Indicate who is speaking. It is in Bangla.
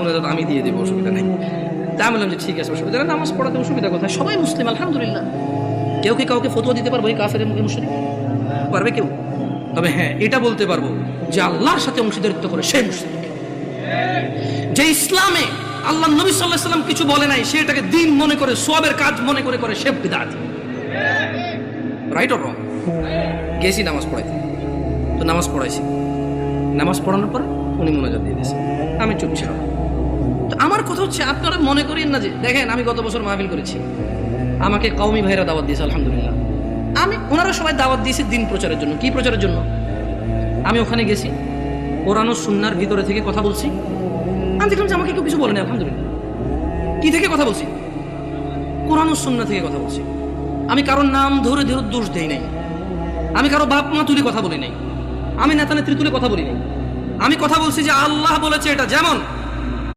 Speaker 1: মোনাজাত আমি দিয়ে দেবো, অসুবিধা নেই। তা আমি বললাম যে ঠিক আছে, অসুবিধা নামাজ পড়াতে অসুবিধা কোথায়? সবাই মুসলিম, আলহামদুলিল্লাহ। কেউ কি কাউকে ফতোয়া দিতে পারব এই কাফের মুসলিম পারবে কেউ? তবে হ্যাঁ এটা বলতে পারব যে আল্লাহর সাথে অংশীদারিত্ব করে সে মুসলিম যে ইসলামে আল্লাহ নবী সাল্লাহ সাল্লাম কিছু বলে নাই, সে এটাকে দিন মনে করে সবের কাজ মনে করে করে, সে বিদাত। রাইট অর রং গেছি নামাজ পড়াইতে। তো নামাজ পড়াইছি। নামাজ পড়ানোর পর উনি মোনাজাত দিয়ে দিয়েছে। আমি চুপ ছিলাম। হচ্ছে, আপনারা মনে করেন না যে, দেখেন, আমি গত বছর মাহফিল করেছি। আমাকে কওমি ভাইরা দাওয়াত দিয়েছে, আলহামদুলিল্লাহ। আমি, ওনারা সবাই দাওয়াত দিয়েছে দিন প্রচারের জন্য। কি প্রচারের জন্য? আমি ওখানে গেছি, কোরআন সুন্নার ভিতরে থেকে কথা বলছি। আমি দেখলাম যে আমাকে কেউ কিছু বলে বলেনি আলহামদুলিল্লাহ। কি থেকে কথা বলছি? কোরআন সুন্না থেকে কথা বলছি। আমি কারোর নাম ধরে ধরে দোষ দেই নাই। আমি কারও বাপ মা তুলে কথা বলি নাই। আমি নেতা নেত্রী তুলে কথা বলি নাই। আমি কথা বলছি যে আল্লাহ বলেছে এটা যেমন